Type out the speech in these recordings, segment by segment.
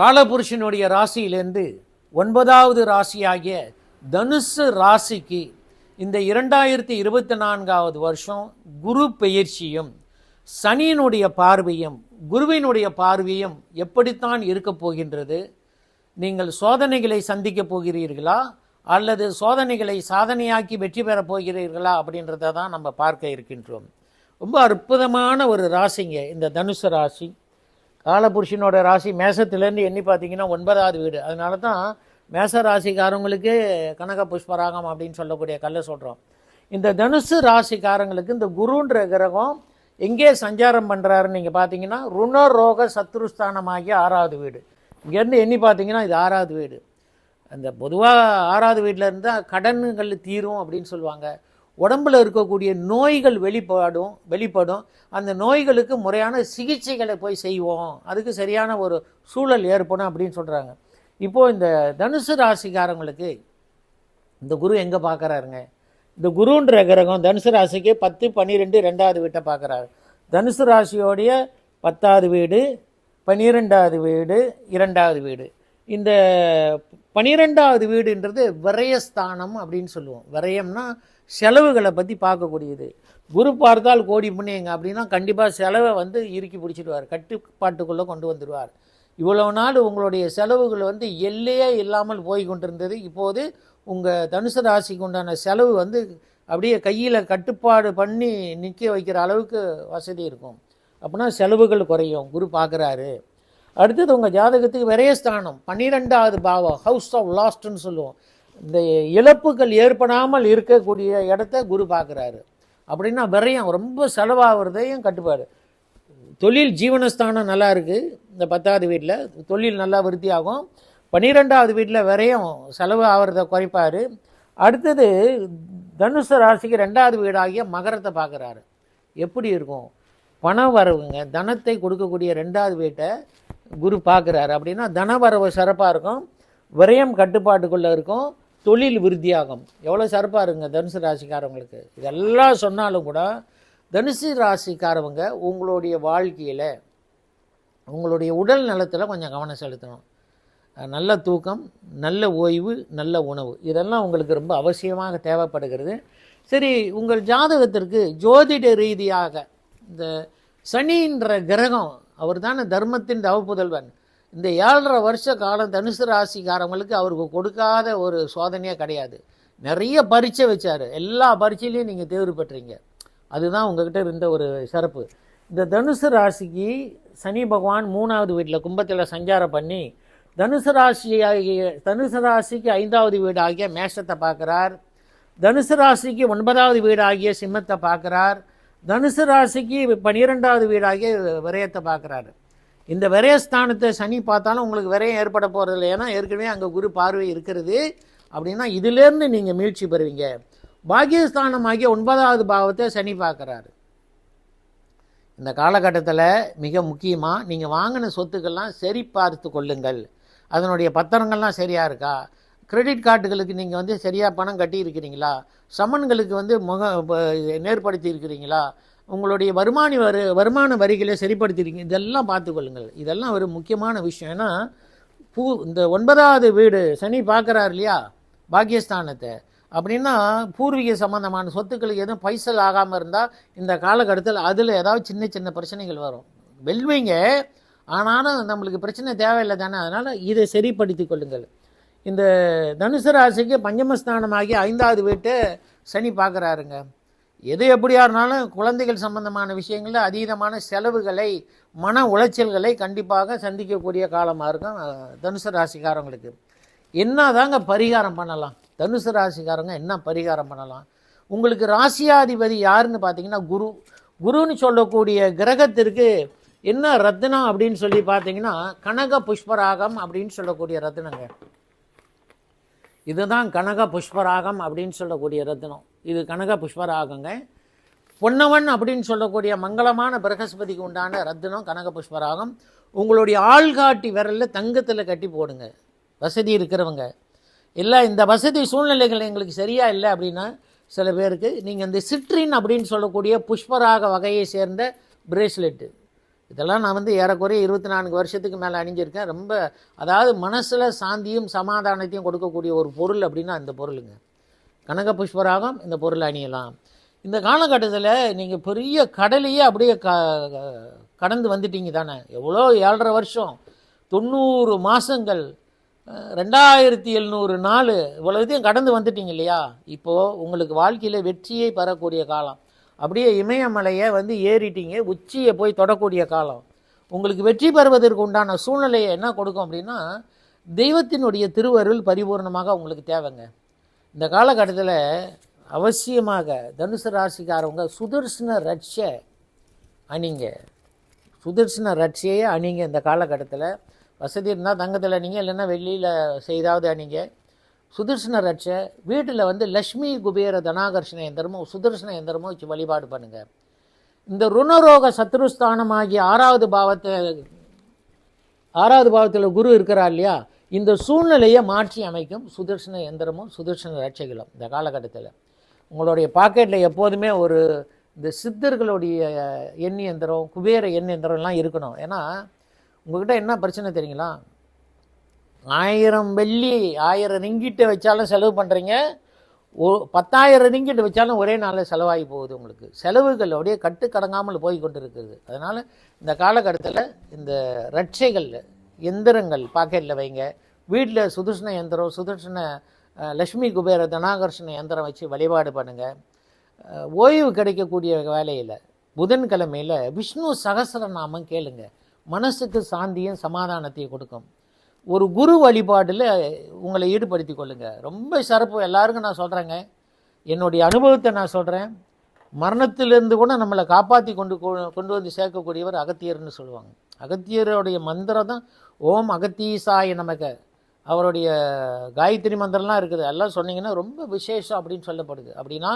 காலபுருஷனுடைய ராசியிலேருந்து ஒன்பதாவது ராசியாகிய தனுசு ராசிக்கு இந்த இரண்டாயிரத்தி இருபத்தி நான்காவது வருஷம் குரு பெயர்ச்சியும் சனியினுடைய பார்வையும் குருவினுடைய பார்வையும் எப்படித்தான் இருக்கப் போகின்றது? நீங்கள் சோதனைகளை சந்திக்கப் போகிறீர்களா? அல்லது சோதனைகளை சாதனையாக்கி வெற்றி பெறப் போகிறீர்களா? அப்படின்றத தான் நம்ம பார்க்க இருக்கின்றோம். ரொம்ப அற்புதமான ஒரு ராசிங்க இந்த தனுசு ராசி. காலபுருஷனோட ராசி மேசத்துலேருந்து எண்ணி பார்த்தீங்கன்னா ஒன்பதாவது வீடு. அதனால தான் மேச ராசிக்காரங்களுக்கு கனக புஷ்பராகம் அப்படின்னு சொல்லக்கூடிய கல்லை சொல்கிறோம் இந்த தனுசு ராசிக்காரங்களுக்கு இந்த குருன்ற கிரகம் எங்கே சஞ்சாரம் பண்ணுறாருன்னு நீங்கள் பார்த்தீங்கன்னா ருணரோக சத்ருஸ்தானமாகிய ஆறாவது வீடு. இங்கேருந்து எண்ணி பார்த்தீங்கன்னா இது ஆறாவது வீடு. அந்த பொதுவாக ஆறாவது வீட்டில் இருந்தால் கடன்கள் தீரும் அப்படின்னு சொல்லுவாங்க. உடம்பில் இருக்கக்கூடிய நோய்கள் வெளிப்பாடும் வெளிப்படும். அந்த நோய்களுக்கு முறையான சிகிச்சைகளை போய் செய்வோம். அதுக்கு சரியான ஒரு சூழல் ஏற்படும் அப்படின்னு சொல்கிறாங்க இப்போது இந்த தனுசு ராசிக்காரங்களுக்கு இந்த குரு எங்கே பார்க்குறாருங்க இந்த குருன்ற கிரகம் தனுசு ராசிக்கு பத்து பன்னிரெண்டு ரெண்டாவது வீட்டை பார்க்குறாரு தனுசு ராசியோடைய பத்தாவது வீடு பன்னிரெண்டாவது வீடு இரண்டாவது வீடு. இந்த பன்னிரெண்டாவது வீடுன்றது விரயஸ்தானம் அப்படின்னு சொல்லுவோம். விரயம்னா செலவுகளை பற்றி பார்க்கக்கூடியது. குரு பார்த்தால் கோடி புண்ணியங்க அப்படின்னா கண்டிப்பாக செலவை வந்து இறுக்கி பிடிச்சிடுவார். கட்டுப்பாட்டுக்குள்ளே கொண்டு வந்துடுவார். இவ்வளவு நாள் உங்களுடைய செலவுகள் வந்து எல்லையே இல்லாமல் போய் கொண்டிருந்தது. இப்போது உங்கள் தனுசு ராசிக்கு உண்டான செலவு வந்து அப்படியே கையில் கட்டுப்பாடு பண்ணி நிற்க வைக்கிற அளவுக்கு வசதி இருக்கும். அப்படின்னா செலவுகள் குறையும். குரு பார்க்குறாரு. அடுத்தது உங்கள் ஜாதகத்துக்கு விரயஸ்தானம். பன்னிரெண்டாவது பாவம். ஹவுஸ் ஆஃப் லாஸ்ட்னு சொல்லுவோம். இந்த இழப்புகள் ஏற்படாமல் இருக்கக்கூடிய இடத்த குரு பார்க்குறாரு. அப்படின்னா விரயம் ரொம்ப செலவாகிறதையும் கட்டுப்பாடு? தொழில் ஜீவனஸ்தானம் நல்லா இருக்குது இந்த பத்தாவது வீட்டில் தொழில் நல்லா விருத்தியாகும். பன்னிரெண்டாவது வீட்டில் விரையும் செலவு ஆகிறத குறைப்பார். அடுத்தது தனுசு ராசிக்கு ரெண்டாவது வீடாகிய மகரத்தை பார்க்குறாரு. எப்படி இருக்கும்? பண வரவுங்க தனத்தை கொடுக்கக்கூடிய ரெண்டாவது வீட்டை குரு பார்க்குறாரு. அப்படின்னா தன வரவு சிறப்பாக இருக்கும். விரயம் கட்டுப்பாட்டுக்குள்ளே இருக்கும். தொழில் விருத்தியாகும். எவ்வளோ சிறப்பாக இருங்க தனுசு ராசிக்காரவங்களுக்கு. இதெல்லாம் சொன்னாலும் கூட தனுசு ராசிக்காரவங்க உங்களுடைய வாழ்க்கையில் உங்களுடைய உடல் நலத்தில் கொஞ்சம் கவனம் செலுத்தணும். நல்ல தூக்கம் நல்ல ஓய்வு நல்ல உணவு. இதெல்லாம் உங்களுக்கு ரொம்ப அவசியமாக தேவைப்படுகிறது. சரி உங்கள் ஜாதகத்திற்கு ஜோதிட ரீதியாக இந்த சனின்ற கிரகம் அவர் தானே தர்மத்தின் தவப்புதல்வன். இந்த ஏழரை வருஷ காலம் தனுசு ராசிக்காரங்களுக்கு அவருக்கு கொடுக்காத ஒரு சோதனையே கிடையாது. நிறைய பரீட்சை வச்சார். எல்லா பரீட்சையிலையும் நீங்கள் தேர்வு பெற்றீங்க. அதுதான் உங்ககிட்ட இருந்த ஒரு சிறப்பு. இந்த தனுசு ராசிக்கு சனி பகவான் மூணாவது வீட்டில் கும்பத்தில் சஞ்சாரம் பண்ணி தனுசு ராசி ஆகிய தனுசு ராசிக்கு ஐந்தாவது வீடு ஆகிய மேஷத்தை பார்க்குறார். தனுசு ராசிக்கு ஒன்பதாவது வீடு ஆகிய சிம்மத்தை பார்க்குறார். தனுசு ராசிக்கு பன்னிரெண்டாவது வீடாகிய விரயத்தை பார்க்குறாரு. இந்த விரயஸ்தானத்தை சனி பார்த்தாலும் உங்களுக்கு விரயம் ஏற்பட போகிறது இல்லை ஏன்னா ஏற்கனவே அங்கே குரு பார்வை இருக்கிறது. அப்படின்னா இதிலேருந்து நீங்கள் மீழ்ச்சி பெறுவீங்க. பாகியஸ்தானம் ஆகிய ஒன்பதாவது பாவத்தை சனி பார்க்குறாரு. இந்த காலகட்டத்தில் மிக முக்கியமாக நீங்கள் வாங்கின சொத்துக்கள்லாம் சரி பார்த்து கொள்ளுங்கள். அதனுடைய பத்திரங்கள்லாம் சரியாக இருக்கா? கிரெடிட் கார்டுகளுக்கு நீங்கள் வந்து சரியாக பணம் கட்டி இருக்கிறீங்களா சமன்களுக்கு வந்து முக நேர்படுத்தி இருக்கிறீங்களா உங்களுடைய வருமான வரு வருமான வரிகளை சரிப்படுத்திருக்கீங்க. இதெல்லாம் பார்த்துக்கொள்ளுங்கள். இதெல்லாம் ஒரு முக்கியமான விஷயம். ஏன்னா பூ இந்த ஒன்பதாவது வீடு சனி பார்க்குறாரு இல்லையா? பாக்கியஸ்தானத்தை. அப்படின்னா பூர்வீக சம்பந்தமான சொத்துக்களுக்கு எதுவும் பைசல் ஆகாமல் இருந்தால் இந்த காலகட்டத்தில் அதில் ஏதாவது சின்ன சின்ன பிரச்சனைகள் வரும். வெல்வீங்க. ஆனாலும் நம்மளுக்கு பிரச்சனை தேவையில்லை தானே. அதனால் இதை சரிப்படுத்தி கொள்ளுங்கள். இந்த தனுசு ராசிக்கு பஞ்சமஸ்தானமாகி ஐந்தாவது வீட்டை சனி பார்க்குறாருங்க. எது எப்படியா இருந்தாலும் குழந்தைகள் சம்பந்தமான விஷயங்களில் அதீதமான செலவுகளை மன உளைச்சல்களை கண்டிப்பாக சந்திக்கக்கூடிய காலமாக இருக்கும். தனுசு ராசிக்காரங்களுக்கு. என்ன தாங்க பரிகாரம் பண்ணலாம்? தனுசு ராசிக்காரங்க என்ன பரிகாரம் பண்ணலாம்? உங்களுக்கு ராசியாதிபதி யாருன்னு பார்த்தீங்கன்னா குரு. குருன்னு சொல்லக்கூடிய கிரகத்திற்கு என்ன ரத்னம் அப்படின்னு சொல்லி பார்த்தீங்கன்னா கனக புஷ்பராகம் அப்படின்னு சொல்லக்கூடிய ரத்னங்க. இதுதான் கனக புஷ்பராகம் அப்படின்னு சொல்லக்கூடிய ரத்னம். இது கனக புஷ்பராகங்க. பொன்னவன் அப்படின்னு சொல்லக்கூடிய மங்களமான பிரகஸ்பதிக்கு உண்டான ரத்தினம் கனக புஷ்பராகம். உங்களுடைய ஆள்காட்டி விரலில் தங்கத்தில் கட்டி போடுங்க. வசதி இருக்கிறவங்க. இல்லை இந்த வசதி சூழ்நிலைகள் எங்களுக்கு சரியாக இல்லை அப்படின்னா சில பேருக்கு நீங்கள் இந்த சிட்ரின் அப்படின்னு சொல்லக்கூடிய புஷ்பராக வகையை சேர்ந்த பிரேஸ்லெட்டு. இதெல்லாம் நான் வந்து ஏறக்குறைய இருபத்தி நான்கு வருஷத்துக்கு மேலே அணிஞ்சிருக்கேன். ரொம்ப அதாவது மனசில் சாந்தியும் சமாதானத்தையும் கொடுக்கக்கூடிய ஒரு பொருள் அப்படின்னா இந்த பொருளுங்க. கனக புஷ்பராகம் இந்த பொருள் அணியலாம். இந்த காலகட்டத்தில் நீங்கள் பெரிய கடலையே அப்படியே க கடந்து வந்துட்டீங்க தானே. எவ்வளோ ஏழரை வருஷம். தொண்ணூறு மாதங்கள் ரெண்டாயிரத்தி எழுநூறு நாள் இவ்வளோத்தையும் கடந்து வந்துட்டீங்க இல்லையா? இப்போது உங்களுக்கு வாழ்க்கையில் வெற்றியை பெறக்கூடிய காலம். அப்படியே இமயமலையை வந்து ஏறிட்டீங்க உச்சியை போய் தொடக்கூடிய காலம். உங்களுக்கு வெற்றி பெறுவதற்கு உண்டான சூழ்நிலையை என்ன கொடுக்கும் அப்படின்னா தெய்வத்தினுடைய திருவருள் பரிபூர்ணமாக உங்களுக்கு தேவைங்க. இந்த காலகட்டத்தில் அவசியமாக தனுசு ராசிக்காரவங்க சுதர்சன ரட்ச அணிங்க. சுதர்சன ரட்சையே அணிங்க இந்த காலகட்டத்தில். வசதி இருந்தால் தங்கத்தில் அணிங்க இல்லைன்னா வெள்ளியில் செய்தாவது அணிங்க. சுதர்சன ரட்ச வீட்டில் வந்து லக்ஷ்மி குபேர தனாகர்ஷண எந்திரமோ சுதர்சன எந்திரமோ வச்சு வழிபாடு பண்ணுங்கள் இந்த ருணரோக சத்ருஸ்தானமாகிய ஆறாவது பாவத்தை ஆறாவது பாவத்தில் குரு இருக்கிறார் இல்லையா? இந்த சூழ்நிலையை மாற்றி அமைக்கும் சுதர்சன எந்திரமும் சுதர்சன ரட்சைகளும் இந்த காலகட்டத்தில். உங்களுடைய பாக்கெட்டில் எப்போதுமே ஒரு இந்த சித்தர்களுடைய எண்ணி எந்திரம் குபேர எண்ணி எந்திரம்லாம் இருக்கணும். ஏன்னா உங்கள்கிட்ட என்ன பிரச்சனை தெரியுங்களா? ஆயிரம் வெள்ளி ஆயிரம் ரிங்கிட்ட வச்சாலும் செலவு பண்ணுறீங்க ஓ பத்தாயிரம் ரிங்கிட்ட வச்சாலும் ஒரே நாளில் செலவாகி போகுது உங்களுக்கு. செலவுகள் அப்படியே கட்டு கடங்காமல் போய் கொண்டு இருக்கிறது அதனால் இந்த காலகட்டத்தில் இந்த ரட்சைகள் எந்திரங்கள் பாக்கெட்டில் வைங்க. வீட்டில் சுதர்ஷன எந்திரம் சுதர்ஷன லக்ஷ்மி குபேர தனாகர்ஷண எந்திரம் வச்சு வழிபாடு பண்ணுங்கள் ஓய்வு கிடைக்கக்கூடிய வேலையில் புதன்கிழமையில் விஷ்ணு சகசரநாமம் கேளுங்க. மனசுக்கு சாந்தியும் சமாதானத்தையும் கொடுக்கும். ஒரு குரு வழிபாடில் உங்களை ஈடுபடுத்தி கொள்ளுங்கள் ரொம்ப சிறப்பு. எல்லாருக்கும் நான் சொல்கிறேங்க என்னுடைய அனுபவத்தை நான் சொல்கிறேன் மரணத்திலிருந்து கூட நம்மளை காப்பாற்றி கொண்டு கொ- கொண்டு வந்து சேர்க்கக்கூடியவர் அகத்தியர்னு சொல்லுவாங்க. அகத்தியருடைய மந்திரம் தான் ஓம் அகத்தீசாய நமக. அவருடைய காயத்ரி மந்திரம்லாம் இருக்குது. எல்லாம் சொன்னீங்கன்னா ரொம்ப விசேஷம் அப்படின்னு சொல்லப்படுது. அப்படின்னா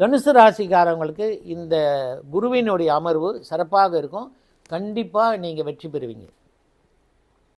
தனுசு ராசிக்காரவங்களுக்கு இந்த குருவினுடைய அமர்வு சிறப்பாக இருக்கும். கண்டிப்பாக நீங்கள் வெற்றி பெறுவீங்க.